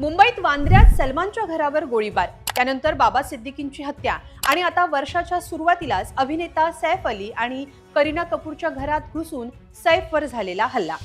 मुंबईत वांद्र्यात सलमानच्या घरावर गोळीबार. त्यानंतर बाबा सिद्दीकींची हत्या. आणि आता वर्षाच्या सुरुवातीलाच अभिनेता सैफ अली आणि करीना कपूरच्या घरात घुसून सैफवर झालेला हल्ला.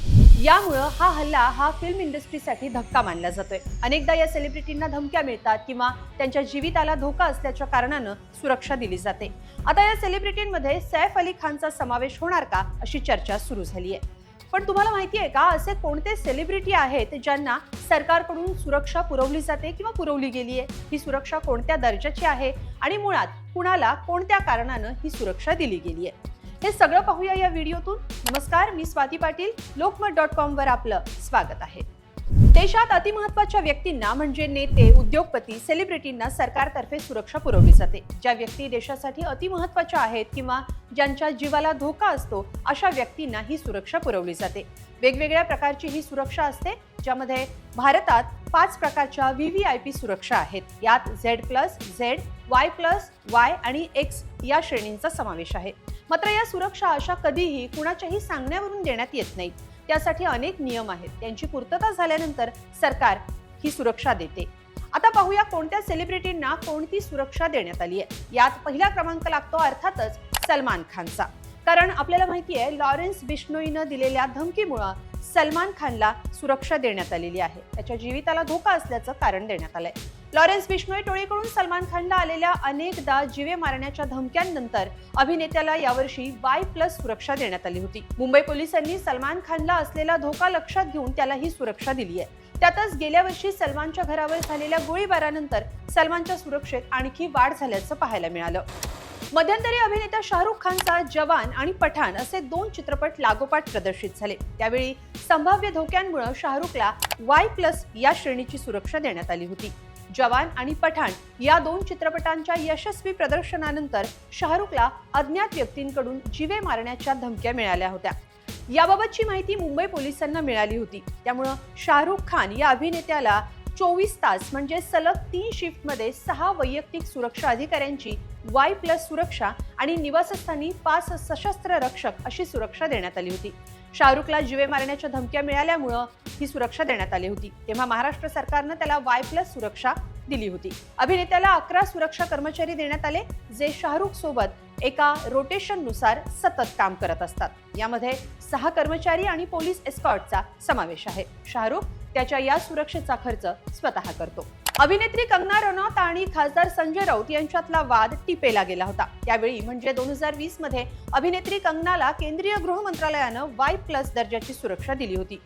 यामुळं हा हल्ला हा फिल्म इंडस्ट्रीसाठी धक्का मानला जातोय. अनेकदा या सेलिब्रिटींना धमक्या मिळतात किंवा त्यांच्या जीविताला धोका असल्याच्या कारणानं सुरक्षा दिली जाते. आता या सेलिब्रिटींमध्ये सैफ अली खानचा समावेश होणार का अशी चर्चा सुरू झाली आहे पण तुम्हाला माहिती आहे का असे कोणते सेलिब्रिटी आहेत ज्यांना सरकारकडून सुरक्षा पुरवली जाते किंवा पुरवली गेली आहे? ही सुरक्षा कोणत्या दर्जाची आहे? आणि मुळात कुणाला कोणत्या कारणानं ही सुरक्षा दिली गेली आहे? हे सगळं पाहूया या व्हिडिओतून. नमस्कार मी स्वाती पाटील. लोकमत डॉट कॉमवर आपलं स्वागत आहे. देशात अतिमहत्वाच्या व्यक्तींना म्हणजे नेते उद्योगपती सेलिब्रिटींना सरकारतर्फे सुरक्षा पुरवली जाते. ज्या व्यक्ती देशासाठी अतिमहत्वाच्या आहेत किंवा ज्यांच्या जीवाला धोका असतो अशा व्यक्तींना ही सुरक्षा पुरवली जाते. वेगवेगळ्या प्रकारची ही सुरक्षा असते ज्यामध्ये भारतात पाच प्रकारच्या व्ही व्ही आय पी सुरक्षा आहेत. यात Z plus Z Y plus Y आणि एक्स या श्रेणींचा समावेश आहे. मात्र या सुरक्षा अशा कधीही कुणाच्याही सांगण्यावरून देण्यात येत नाहीत. त्यासाठी अनेक नियम आहेत. त्यांची पूर्तता झाल्यानंतर सरकार ही सुरक्षा देते. आता पाहूया कोणत्या सेलिब्रिटींना कोणती सुरक्षा देण्यात आली आहे. यात पहिला क्रमांक लागतो अर्थातच सलमान खानचा. कारण आपल्याला माहिती आहे लॉरेन्स बिश्नोईनं दिलेल्या धमकीमुळं सलमान खानला सुरक्षा देण्यात आलेली आहे. त्याच्या जीविताला धोका असल्याचं कारण देण्यात आलंय. लॉरेन्स बिश्नोई टोळीकडून सलमान खानला आलेल्या अनेकदा जीवे मारण्याच्या धमक्यांनंतर अभिनेत्याला यावर्षी वाय प्लस सुरक्षा देण्यात आली होती. मुंबई पोलिसांनी सलमान खानला असलेला धोका लक्षात घेऊन त्याला ही सुरक्षा दिली आहे. त्यातच गेल्या वर्षी सलमानच्या घरावर झालेल्या गोळीबारानंतर सलमानच्या सुरक्षेत आणखी वाढ झाल्याचं पाहायला मिळालं. मध्यंतरी अभिनेता शाहरुख खानचा जवान आणि पठाण असे दोन चित्रपट लागोपाठ प्रदर्शित झाले. त्यावेळी संभाव्य धोक्यांमुळे शाहरुखला वाय प्लस या श्रेणीची सुरक्षा देण्यात आली होती. जवान आणि पठाण या दोन चित्रपटांच्या यशस्वी प्रदर्शनानंतर शाहरुखला अज्ञात व्यक्तींकडून जीवे मारण्याच्या धमक्या मिळाल्या होत्या. याबाबतची माहिती मुंबई पोलिसांना मिळाली होती. त्यामुळं शाहरुख खान या अभिनेत्याला चोवीस तास म्हणजे सलग तीन शिफ्टमध्ये सहा वैयक्तिक सुरक्षा अधिकाऱ्यांची वाय प्लस सुरक्षा आणि निवासस्थानी पाच सशस्त्र रक्षक अशी सुरक्षा देण्यात आली होती. शाहरुखला जीवे मारण्याच्या धमक्या मिळाल्यामुळं ही सुरक्षा देण्यात आली होती. तेव्हा महाराष्ट्र सरकारनं त्याला वाय प्लस सुरक्षा दिली होती. अभिनेत्याला अकरा सुरक्षा कर्मचारी देण्यात आले जे शाहरुख सोबत एका रोटेशननुसार सतत काम करत असतात. यामध्ये सहा कर्मचारी आणि पोलीस एस्कॉर्टचा समावेश आहे. शाहरुख त्याच्या या सुरक्षेचा खर्च स्वतः करतो. अभिनेत्री कंगना रनौत आणि खासदार संजय राऊत यांच्यातला वाद टिपेला गेला होता. त्यावेळी म्हणजे दोन हजार वीसमध्ये अभिनेत्री कंगनाला केंद्रीय गृह मंत्रालयानं वाय प्लस दर्जाची सुरक्षा दिली होती.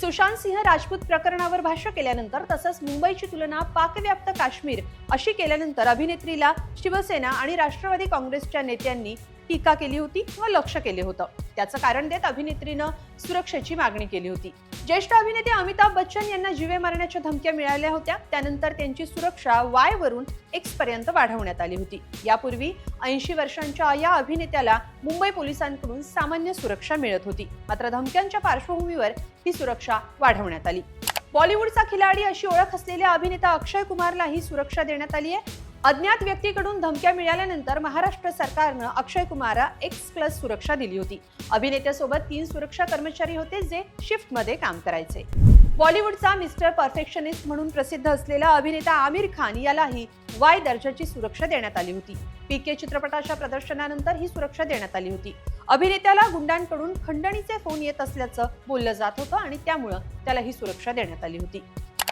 सुशांत सिंह राजपूत प्रकरणावर भाष्य केल्यानंतर तसंच मुंबईची तुलना पाकव्याप्त काश्मीर अशी केल्यानंतर अभिनेत्रीला शिवसेना आणि राष्ट्रवादी काँग्रेसच्या नेत्यांनी टीका केली होती व लक्ष केले होतं. त्याचं कारण देत अभिनेत्रीनं सुरक्षेची मागणी केली होती. ज्येष्ठ अभिनेते अमिताभ बच्चन यांना जीवे मारण्याच्या धमक्या मिळाल्या होत्या. त्यानंतर त्यांची सुरक्षा वाय वरून एक्स पर्यंत वाढवण्यात आली होती. यापूर्वी ऐंशी वर्षांच्या या अभिनेत्याला मुंबई पोलिसांकडून सामान्य सुरक्षा मिळत होती. मात्र धमक्यांच्या पार्श्वभूमीवर ही सुरक्षा वाढवण्यात आली. बॉलिवूडचा खिलाडी अशी ओळख असलेल्या अभिनेता अक्षय कुमारला ही सुरक्षा देण्यात आली आहे. अज्ञात व्यक्तीकडून धमक्या मिळाल्यानंतर महाराष्ट्र सरकारनं अक्षय कुमारला एक्स प्लस सुरक्षा दिली होती. अभिनेत्यासोबत तीन सुरक्षा कर्मचारी होते जे शिफ्टमध्ये काम करायचे. बॉलिवूडचा मिस्टर परफेक्शनिस्ट म्हणून प्रसिद्ध असलेला अभिनेता आमिर खान यालाही वाय दर्जाची सुरक्षा देण्यात आली होती. पीके चित्रपटाच्या प्रदर्शनानंतर ही सुरक्षा देण्यात आली होती. अभिनेत्याला गुंडांकडून खंडणीचे फोन येत असल्याचं बोललं जात होतं आणि त्यामुळं त्याला ही सुरक्षा देण्यात आली होती.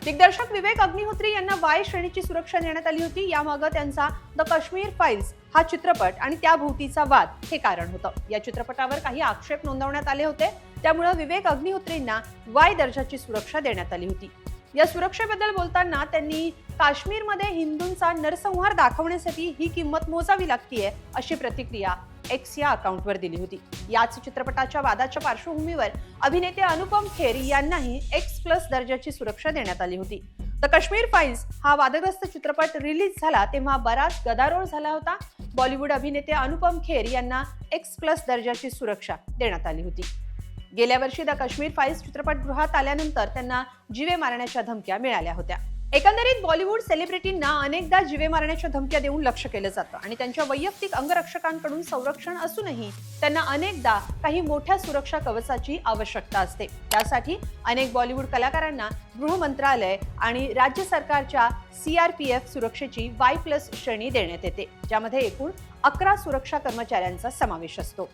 दिग्दर्शक विवेक अग्निहोत्री यांना वाय श्रेणीची सुरक्षा देण्यात आली होती. यामागं त्यांचा द काश्मीर फाईल्स हा चित्रपट आणि त्याभोवतीचा वाद हे कारण होतं. या चित्रपटावर काही आक्षेप नोंदवण्यात आले होते. त्यामुळे विवेक अग्निहोत्रींना वाय दर्जाची सुरक्षा देण्यात आली होती. या सुरक्षेबद्दल बोलताना त्यांनी काश्मीरमध्ये हिंदूंचा नरसंहार दाखवण्यासाठी ही किंमत मोजावी लागतीये अशी प्रतिक्रिया एक्स या अकाउंटवर दिली होती. याच चित्रपटाच्या वादाच्या पार्श्वभूमीवर अभिनेते अनुपम खेर यांनाही एक्स प्लस दर्जाची सुरक्षा देण्यात आली होती. द काश्मीर फाईल्स हा वादग्रस्त चित्रपट रिलीज झाला तेव्हा बराच गदारोळ झाला होता. बॉलिवूड अभिनेते अनुपम खेर यांना एक्स प्लस दर्जाची सुरक्षा देण्यात आली होती. गेल्या वर्षी द काश्मीर फाईल्स चित्रपटगृहात आल्यानंतर त्यांना जीवे मारण्याच्या धमक्या मिळाल्या होत्या. एकंदरीत बॉलिवूड सेलिब्रिटींना अनेकदा जिवे मारण्याच्या धमक्या देऊन लक्ष केलं जातं आणि त्यांच्या वैयक्तिक अंगरक्षकांकडून संरक्षण असूनही त्यांना अनेकदा काही मोठ्या सुरक्षा कवचाची आवश्यकता असते. त्यासाठी अनेक बॉलिवूड कलाकारांना गृह मंत्रालय आणि राज्य सरकारच्या सीआरपीएफ सुरक्षेची वाय प्लस श्रेणी देण्यात येते ज्यामध्ये एकूण अकरा सुरक्षा कर्मचाऱ्यांचा समावेश असतो.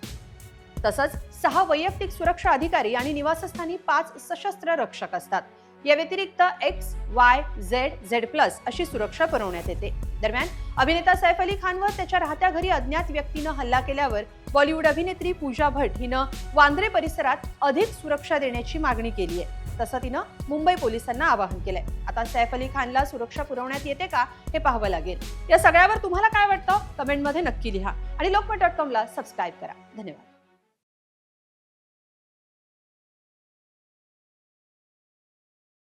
तसंच सहा वैयक्तिक सुरक्षा अधिकारी आणि निवासस्थानी पाच सशस्त्र रक्षक असतात. या व्यतिरिक्त X Y Z Z plus अशी सुरक्षा पुरवण्यात येते. दरम्यान अभिनेता सैफ अली खानवर त्याच्या राहत्या घरी अज्ञात व्यक्तीनं हल्ला केल्यावर बॉलिवूड अभिनेत्री पूजा भट हिनं वांद्रे परिसरात अधिक सुरक्षा देण्याची मागणी केली आहे. तसं तिनं मुंबई पोलिसांना आवाहन केलंय. आता सैफ अली खानला सुरक्षा पुरवण्यात येते का हे पाहावं लागेल. या सगळ्यावर तुम्हाला काय वाटतं? कमेंटमध्ये नक्की लिहा. आणि लोकमत डॉट कॉमला सबस्क्राईब करा. धन्यवाद.